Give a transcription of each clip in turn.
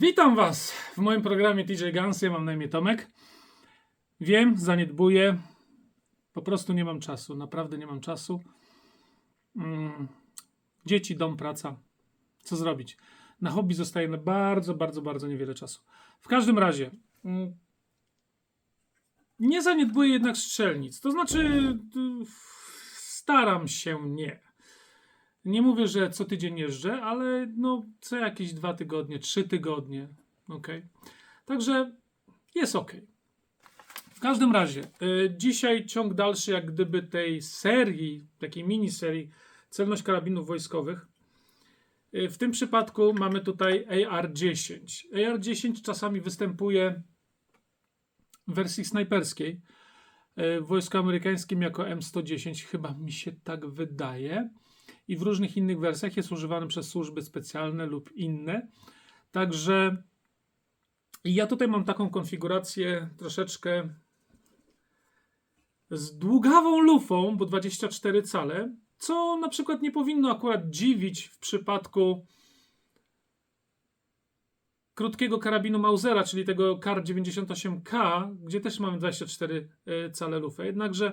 Witam Was w moim programie TJ Guns. Ja mam na imię Tomek. Wiem, zaniedbuję. Po prostu nie mam czasu. Naprawdę nie mam czasu. Mm, dzieci, dom, praca. Co zrobić? Na hobby zostaje na bardzo, bardzo, bardzo niewiele czasu. W każdym razie, mm, nie zaniedbuję jednak strzelnic. To znaczy, staram się nie. Nie mówię, że co tydzień jeżdżę, ale no co jakieś dwa tygodnie, trzy tygodnie. ok. Także jest ok. W każdym razie, y, dzisiaj ciąg dalszy jak gdyby tej serii, takiej miniserii celność karabinów wojskowych. Y, w tym przypadku mamy tutaj AR-10. AR-10 czasami występuje w wersji snajperskiej y, w wojsku amerykańskim jako M110, chyba mi się tak wydaje i w różnych innych wersjach jest używany przez służby specjalne lub inne. Także ja tutaj mam taką konfigurację troszeczkę z długawą lufą, bo 24 cale, co na przykład nie powinno akurat dziwić w przypadku krótkiego karabinu Mausera, czyli tego KAR 98K, gdzie też mamy 24 e, cale lufę. Jednakże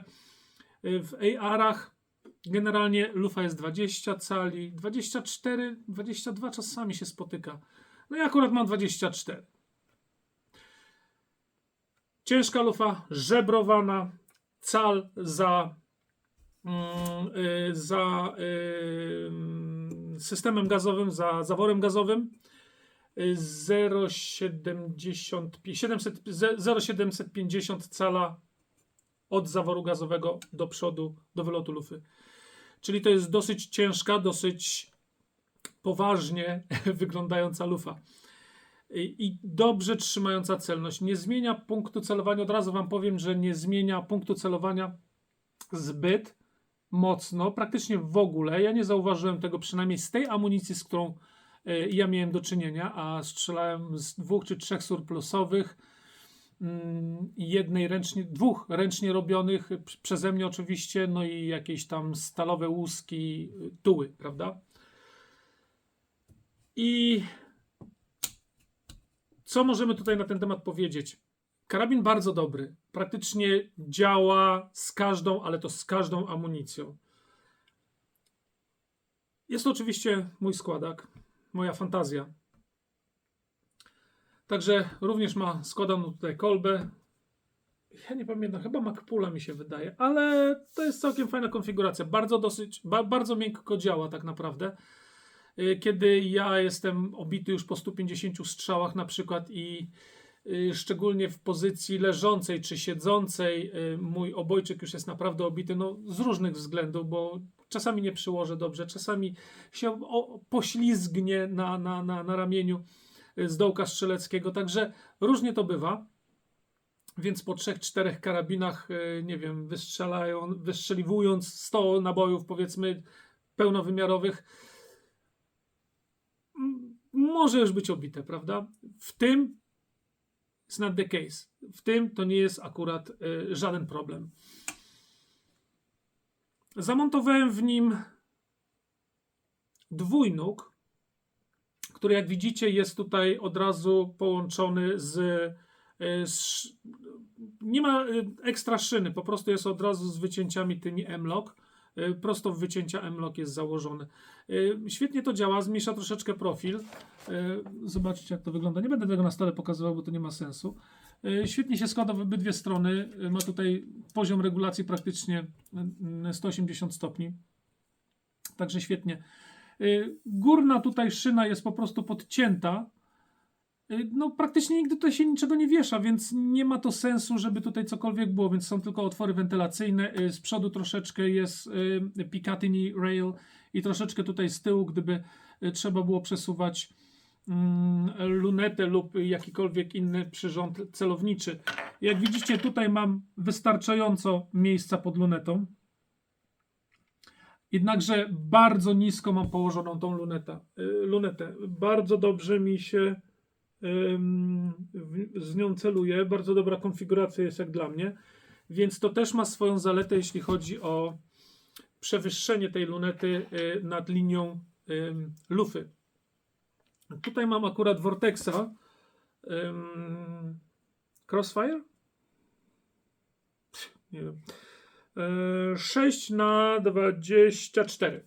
e, w AR-ach Generalnie lufa jest 20 cali, 24, 22 czasami się spotyka. No i akurat mam 24. Ciężka lufa, żebrowana, cal za, mm, y, za y, systemem gazowym, za zaworem gazowym. 0,750 cala od zaworu gazowego do przodu, do wylotu lufy. Czyli to jest dosyć ciężka, dosyć poważnie wyglądająca lufa. I, dobrze trzymająca celność. Nie zmienia punktu celowania. Od razu Wam powiem, że nie zmienia punktu celowania zbyt mocno, praktycznie w ogóle. Ja nie zauważyłem tego przynajmniej z tej amunicji, z którą y, ja miałem do czynienia, a strzelałem z dwóch czy trzech surplusowych jednej ręcznie, dwóch ręcznie robionych przeze mnie oczywiście, no i jakieś tam stalowe łuski, y, tuły, prawda? I co możemy tutaj na ten temat powiedzieć? Karabin bardzo dobry. Praktycznie działa z każdą, ale to z każdą amunicją. Jest to oczywiście mój składak, moja fantazja. Także również ma, składam tutaj kolbę. Ja nie pamiętam, chyba Macpula mi się wydaje, ale to jest całkiem fajna konfiguracja. Bardzo dosyć, ba, bardzo miękko działa tak naprawdę. Y, kiedy ja jestem obity już po 150 strzałach na przykład i y, szczególnie w pozycji leżącej czy siedzącej, y, mój obojczyk już jest naprawdę obity, no z różnych względów, bo czasami nie przyłożę dobrze, czasami się poślizgnie na, na, na, na ramieniu z dołka strzeleckiego, także różnie to bywa. Więc po trzech, czterech karabinach, e, nie wiem, wystrzelają, wystrzeliwując 100 nabojów, powiedzmy, pełnowymiarowych, może już być obite, prawda? W tym it's not the case. W tym to nie jest akurat y, żaden problem. Zamontowałem w nim dwójnóg, który jak widzicie jest tutaj od razu połączony z, e, z nie ma e, ekstra szyny, po prostu jest od razu z wycięciami tymi M-Lock. E, prosto w wycięcia M-Lock jest założony. Świetnie to działa, zmniejsza troszeczkę profil. Zobaczcie jak to wygląda. Nie będę tego na stole pokazywał, bo to nie ma sensu. Świetnie się składa w obydwie strony. Ma tutaj poziom regulacji praktycznie 180 stopni. Także świetnie. Y, górna tutaj szyna jest po prostu podcięta. Y, no, praktycznie nigdy tutaj się niczego nie wiesza, więc nie ma to sensu, żeby tutaj cokolwiek było, więc są tylko otwory wentylacyjne. Y, z przodu troszeczkę jest Picatinny rail i troszeczkę tutaj z tyłu, gdyby trzeba było przesuwać mm, lunetę lub jakikolwiek inny przyrząd celowniczy. Jak widzicie, tutaj mam wystarczająco miejsca pod lunetą. Jednakże bardzo nisko mam położoną tą lunetę. lunetę. Bardzo dobrze mi się z nią celuje. Bardzo dobra konfiguracja jest jak dla mnie. Więc to też ma swoją zaletę, jeśli chodzi o przewyższenie tej lunety y, nad linią lufy. Tutaj mam akurat Vortexa. Crossfire? Nie wiem. Yy, 6 na 24.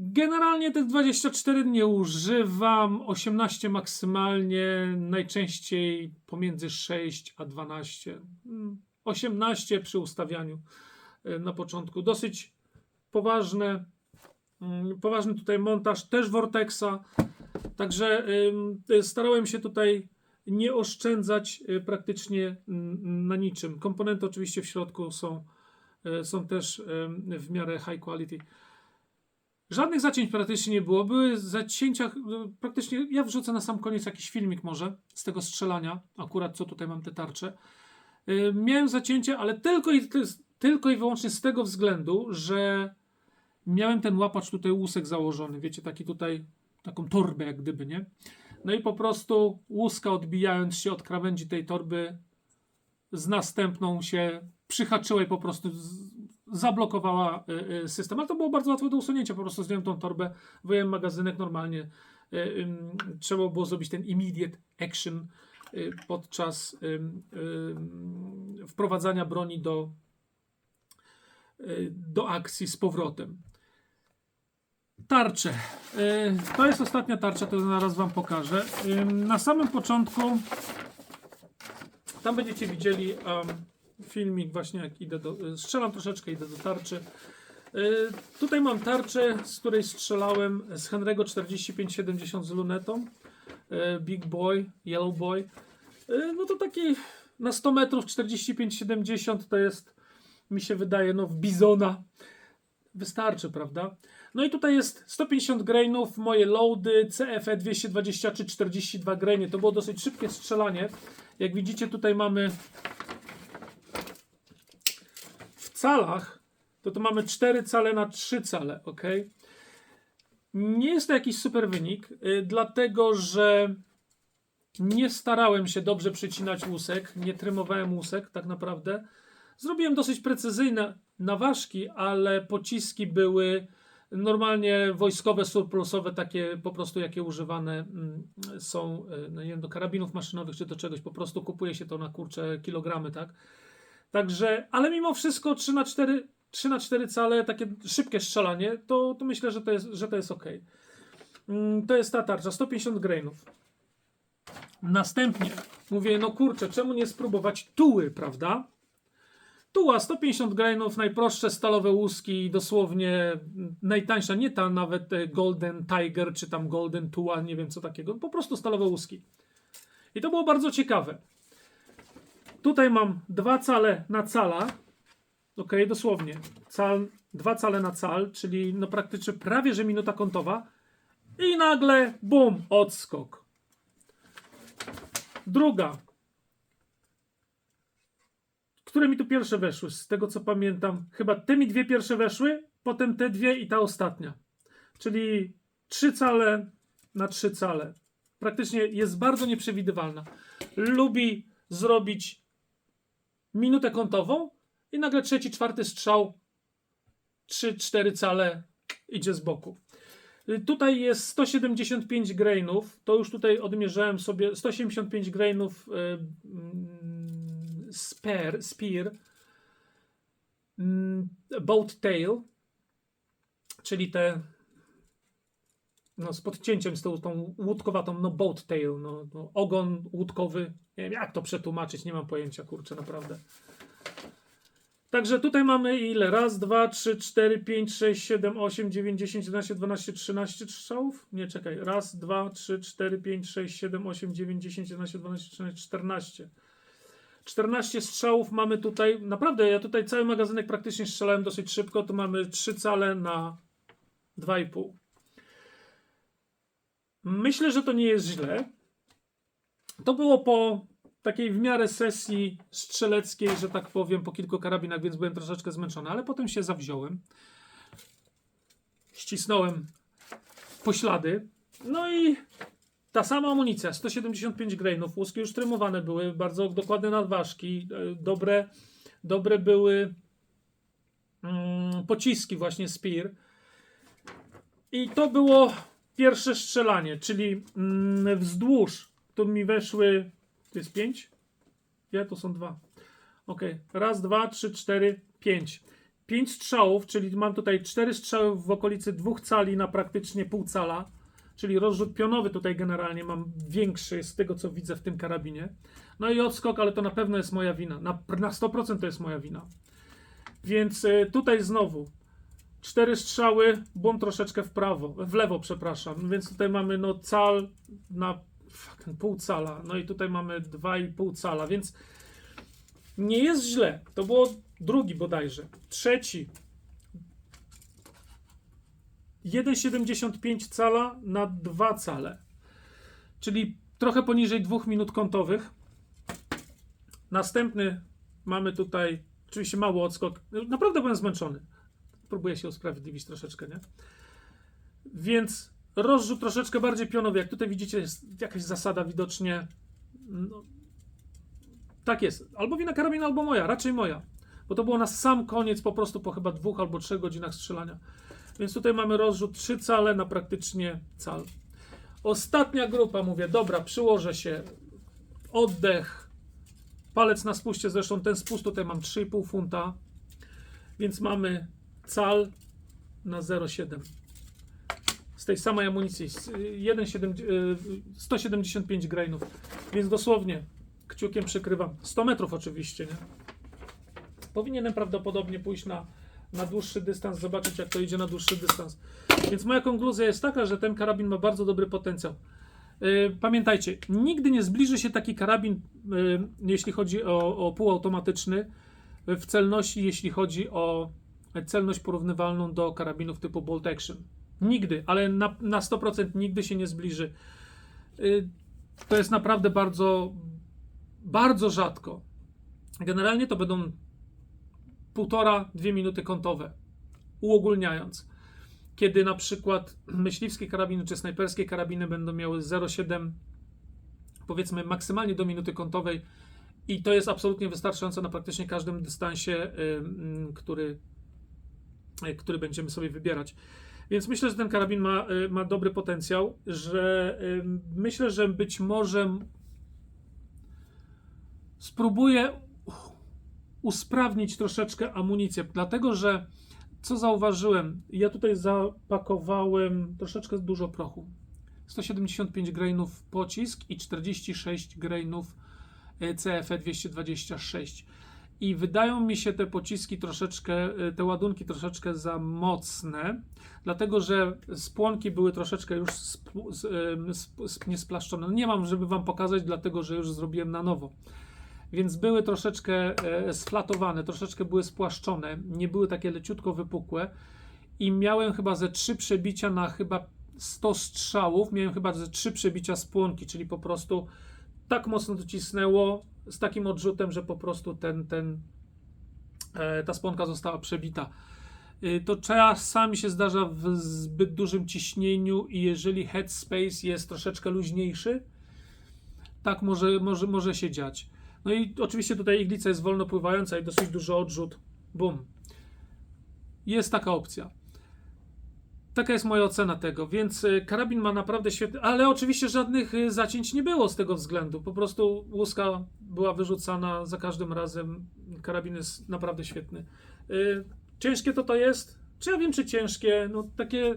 Generalnie tych 24 nie używam. 18 maksymalnie, najczęściej pomiędzy 6 a 12. Mm, 18 przy ustawianiu y, na początku. Dosyć poważne, mm, poważny tutaj montaż, też Vortexa. Także starałem się tutaj nie oszczędzać y, praktycznie na niczym. Komponenty oczywiście w środku są, y, są też ym, w miarę high quality. Żadnych zacięć praktycznie nie było. Były zacięcia, praktycznie ja wrzucę na sam koniec jakiś filmik może z tego strzelania, akurat co tutaj mam te tarcze. Miałem zacięcie, ale tylko i, tylko i wyłącznie z tego względu, że miałem ten łapacz tutaj łusek założony, wiecie, taki tutaj, taką torbę jak gdyby, nie? No i po prostu łuska odbijając się od krawędzi tej torby z następną się przyhaczyła i po prostu zablokowała y, y, system. Ale to było bardzo łatwe do usunięcia. Po prostu zdjąłem tą torbę, wyjąłem magazynek normalnie. Ym, trzeba było zrobić ten immediate action podczas wprowadzania broni do, do akcji z powrotem. Tarcze. Y, To jest ostatnia tarcza, to zaraz Wam pokażę. Na samym początku tam będziecie widzieli filmik właśnie jak idę do... y, Strzelam troszeczkę, idę do tarczy. Y, Tutaj mam tarczę, z której strzelałem z Henry'ego 4570 z lunetą. Big Boy, Yellow Boy. No to taki na 100 metrów 4570 to jest, mi się wydaje, no w bizona wystarczy, prawda? No i tutaj jest 150 grainów, moje loady, CFE 223 42 grainy. To było dosyć szybkie strzelanie. Jak widzicie, tutaj mamy w calach, to tu mamy 4 cale na 3 cale, ok? Nie jest to jakiś super wynik, y, dlatego że nie starałem się dobrze przycinać łusek, nie trymowałem łusek tak naprawdę. Zrobiłem dosyć precyzyjne naważki, ale pociski były normalnie wojskowe, surplusowe, takie po prostu jakie używane mm, są, y, no nie wiem, do karabinów maszynowych czy do czegoś, po prostu kupuje się to na kurcze kilogramy, tak? Także, ale mimo wszystko 3 na 4 3 na 4 cale, takie szybkie strzelanie, to, to myślę, że to jest, że to jest ok. Mm, To jest ta tarcza, 150 grainów. Następnie mówię, no kurczę, czemu nie spróbować tuły, prawda? Tuła 150 grainów, najprostsze stalowe łuski, dosłownie najtańsza, nie ta nawet e, Golden Tiger czy tam Golden Tuła, nie wiem co takiego, po prostu stalowe łuski. I to było bardzo ciekawe. Tutaj mam dwa cale na cala, ok, dosłownie, cal, dwa cale na cal, czyli no praktycznie prawie że minuta kątowa i nagle bum, odskok. Druga, które mi tu pierwsze weszły, z tego co pamiętam. Chyba te mi dwie pierwsze weszły, potem te dwie i ta ostatnia. Czyli trzy cale na trzy cale. Praktycznie jest bardzo nieprzewidywalna. Lubi zrobić minutę kątową i nagle trzeci, czwarty strzał, trzy, cztery cale idzie z boku. Tutaj jest 175 grainów. To już tutaj odmierzałem sobie 175 grainów y, mm, spear, spear mm, boat tail, czyli te no, z podcięciem z tą, tą łódkowatą, no boat tail, no, no, ogon łódkowy. Nie wiem, jak to przetłumaczyć, nie mam pojęcia, kurczę, naprawdę. Także tutaj mamy ile? Raz, dwa, trzy, cztery, pięć, sześć, siedem, osiem, dziewięć, dziesięć, jedenaście, dwanaście, trzynaście strzałów? Nie, czekaj. Raz, dwa, trzy, cztery, pięć, sześć, siedem, osiem, dziewięć, dziesięć, jedenaście, dwanaście, trzynaście, czternaście. 14 strzałów mamy tutaj. Naprawdę, ja tutaj cały magazynek praktycznie strzelałem dosyć szybko. Tu mamy 3 cale na 2,5. Myślę, że to nie jest źle. To było po takiej w miarę sesji strzeleckiej, że tak powiem, po kilku karabinach, więc byłem troszeczkę zmęczony, ale potem się zawziąłem. Ścisnąłem poślady. No i ta sama amunicja, 175 grainów, łuski już trymowane były, bardzo dokładne nadważki, e, dobre, dobre były mm, pociski właśnie Spear. I to było pierwsze strzelanie, czyli mm, wzdłuż, tu mi weszły, to jest pięć? Ja, to są dwa. Ok, raz, dwa, trzy, cztery, pięć. Pięć strzałów, czyli mam tutaj cztery strzały w okolicy dwóch cali na praktycznie pół cala, czyli rozrzut pionowy tutaj generalnie mam większy z tego, co widzę w tym karabinie. No i odskok, ale to na pewno jest moja wina. Na, na 100% to jest moja wina. Więc y, tutaj znowu cztery strzały, błąd troszeczkę w prawo, w lewo, przepraszam. Więc tutaj mamy no cal na fucking pół cala. No i tutaj mamy 2,5 cala, więc nie jest źle. To było drugi bodajże. Trzeci 1,75 cala na 2 cale. Czyli trochę poniżej 2 minut kątowych. Następny mamy tutaj oczywiście mały odskok. Naprawdę byłem zmęczony. Próbuję się usprawiedliwić troszeczkę, nie? Więc rozrzut troszeczkę bardziej pionowy. Jak tutaj widzicie, jest jakaś zasada widocznie. No, tak jest. Albo wina karabina, albo moja. Raczej moja. Bo to było na sam koniec, po prostu po chyba dwóch albo trzech godzinach strzelania. Więc tutaj mamy rozrzut 3 cale na praktycznie cal. Ostatnia grupa, mówię, dobra, przyłożę się. Oddech. Palec na spuście, zresztą ten spust tutaj mam 3,5 funta. Więc mamy cal na 0,7. Z tej samej amunicji. z- 1,7 y, 175 grainów. Więc dosłownie kciukiem przykrywam. 100 metrów oczywiście, nie? Powinienem prawdopodobnie pójść na, na dłuższy dystans, zobaczyć jak to idzie na dłuższy dystans. Więc moja konkluzja jest taka, że ten karabin ma bardzo dobry potencjał. Yy, Pamiętajcie, nigdy nie zbliży się taki karabin, yy, jeśli chodzi o, o półautomatyczny, w celności, jeśli chodzi o celność porównywalną do karabinów typu bolt action. Nigdy, ale na, na 100% nigdy się nie zbliży. Yy, To jest naprawdę bardzo, bardzo rzadko. Generalnie to będą półtora, dwie minuty kątowe. Uogólniając. Kiedy na przykład myśliwskie karabiny czy snajperskie karabiny będą miały 0,7 powiedzmy maksymalnie do minuty kątowej i to jest absolutnie wystarczające na praktycznie każdym dystansie, y, mm, który, y, który będziemy sobie wybierać. Więc myślę, że ten karabin ma, y, ma dobry potencjał, że myślę, że być może spróbuję usprawnić troszeczkę amunicję, dlatego że co zauważyłem, ja tutaj zapakowałem troszeczkę dużo prochu. 175 grainów pocisk i 46 grainów e, CFE 226. I wydają mi się te pociski troszeczkę, e, te ładunki troszeczkę za mocne, dlatego że spłonki były troszeczkę już sp- z, em, sp- sp- niesplaszczone. No nie mam, żeby wam pokazać, dlatego że już zrobiłem na nowo więc były troszeczkę e, sflatowane, troszeczkę były spłaszczone, nie były takie leciutko wypukłe i miałem chyba ze trzy przebicia na chyba 100 strzałów, miałem chyba ze trzy przebicia spłonki, czyli po prostu tak mocno docisnęło z takim odrzutem, że po prostu ten, ten, e, ta spłonka została przebita. Y, To czasami się zdarza w zbyt dużym ciśnieniu i jeżeli headspace jest troszeczkę luźniejszy, tak może, może, może się dziać. No i oczywiście tutaj iglica jest wolno pływająca i dosyć duży odrzut. Bum. Jest taka opcja. Taka jest moja ocena tego, więc y, karabin ma naprawdę świetny, ale oczywiście żadnych y, zacięć nie było z tego względu. Po prostu łuska była wyrzucana za każdym razem. Karabin jest naprawdę świetny. Y, Ciężkie to to jest? Czy ja wiem, czy ciężkie? No takie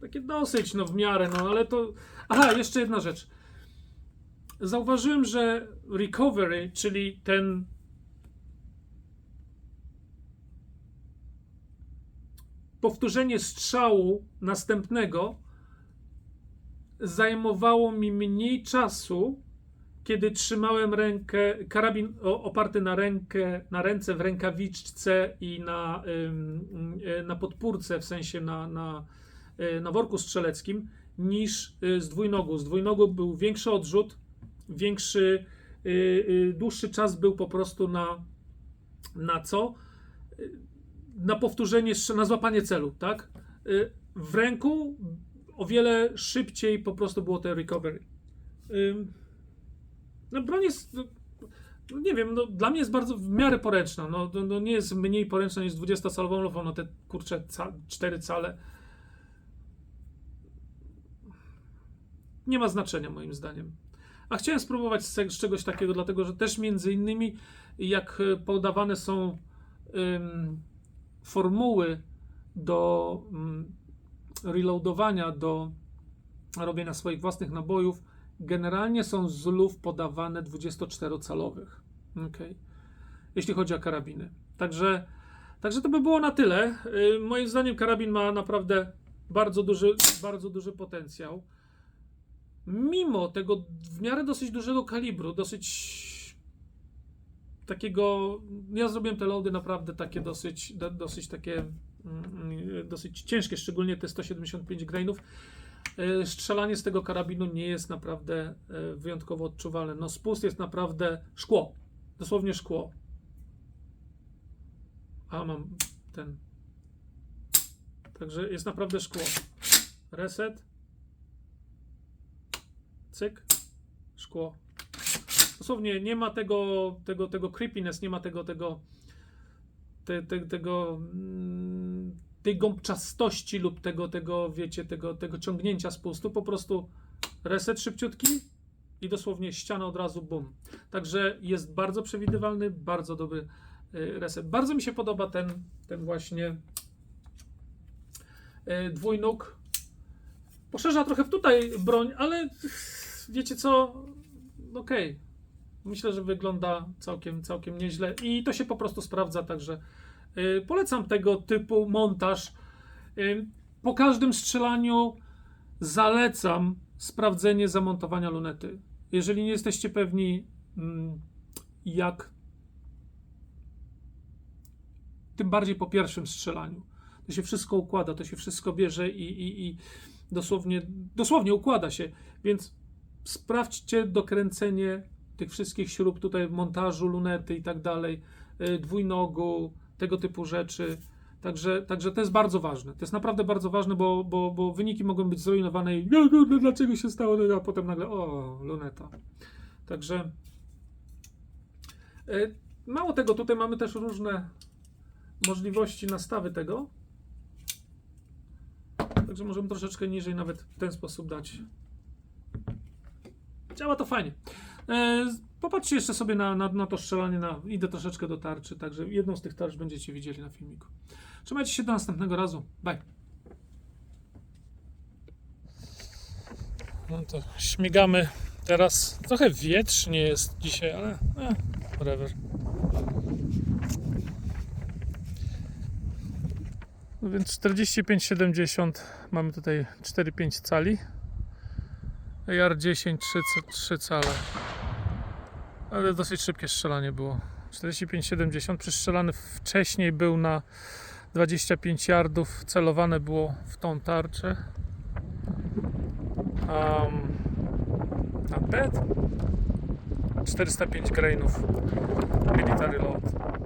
takie dosyć, no w miarę, no ale to... Aha, jeszcze jedna rzecz zauważyłem, że recovery, czyli ten powtórzenie strzału następnego zajmowało mi mniej czasu, kiedy trzymałem rękę, karabin oparty na rękę, na ręce w rękawiczce i na, y, na podpórce, w sensie na, na, y, na worku strzeleckim, niż y, z dwójnogu. Z dwójnogu był większy odrzut, większy, y, y, dłuższy czas był po prostu na, na co? Na powtórzenie, na złapanie celu, tak? Y, w ręku o wiele szybciej po prostu było te recovery. No broń jest, no, no nie wiem, no, dla mnie jest bardzo w miarę poręczna, no, no, no nie jest mniej poręczna niż 20-calową lufą, no te kurcze ca, 4 cale. Nie ma znaczenia moim zdaniem. A chciałem spróbować z, z czegoś takiego, dlatego że też między innymi jak e, podawane są ym, formuły do ym, reloadowania, do robienia swoich własnych nabojów, generalnie są z luf podawane 24-calowych. Okay. Jeśli chodzi o karabiny. Także, także to by było na tyle. Y, Moim zdaniem karabin ma naprawdę bardzo duży, bardzo duży potencjał. Mimo tego w miarę dosyć dużego kalibru, dosyć takiego. Ja zrobiłem te loady naprawdę takie dosyć, do, dosyć takie. mm, Dosyć ciężkie, szczególnie te 175 grainów. E, Strzelanie z tego karabinu nie jest naprawdę e, wyjątkowo odczuwalne. No, spust jest naprawdę szkło. Dosłownie szkło. A mam ten. Także jest naprawdę szkło. Reset. Cyk. Szkło. Dosłownie nie ma tego, tego, tego creepiness, nie ma tego, tego, te, te, tego, mm, tej gąbczastości lub tego, tego, wiecie, tego, tego ciągnięcia spustu. Po prostu reset szybciutki i dosłownie ściana od razu, bum. Także jest bardzo przewidywalny, bardzo dobry y, reset. Bardzo mi się podoba ten, ten właśnie y, dwójnóg. Poszerza trochę tutaj broń, ale wiecie co? Okej. Myślę, że wygląda całkiem, całkiem nieźle i to się po prostu sprawdza, także y, polecam tego typu montaż. Y, po każdym strzelaniu zalecam sprawdzenie zamontowania lunety. Jeżeli nie jesteście pewni, mm, jak tym bardziej po pierwszym strzelaniu. To się wszystko układa, to się wszystko bierze i, i, i dosłownie, dosłownie układa się. Więc sprawdźcie dokręcenie tych wszystkich śrub tutaj, montażu, lunety i tak dalej, y, dwójnogu, tego typu rzeczy. Także, także to jest bardzo ważne. To jest naprawdę bardzo ważne, bo, bo, bo wyniki mogą być zrujnowane i no, dlaczego się stało, a potem nagle o, luneta. Także y, mało tego, tutaj mamy też różne możliwości nastawy tego. Także możemy troszeczkę niżej nawet w ten sposób dać. Działa to fajnie. E, popatrzcie jeszcze sobie na, na, na to strzelanie. Na, idę troszeczkę do tarczy, także jedną z tych tarcz będziecie widzieli na filmiku. Trzymajcie się do następnego razu. Bye. No to śmigamy teraz. Trochę wietrznie jest dzisiaj, ale eh, whatever. No więc 45-70 mamy tutaj 4-5 cali. AR 10 3, 3 cale. Ale dosyć szybkie strzelanie było. 45-70 przystrzelany wcześniej był na 25 yardów. Celowane było w tą tarczę. Um, not bad. 405 grainów. Military load.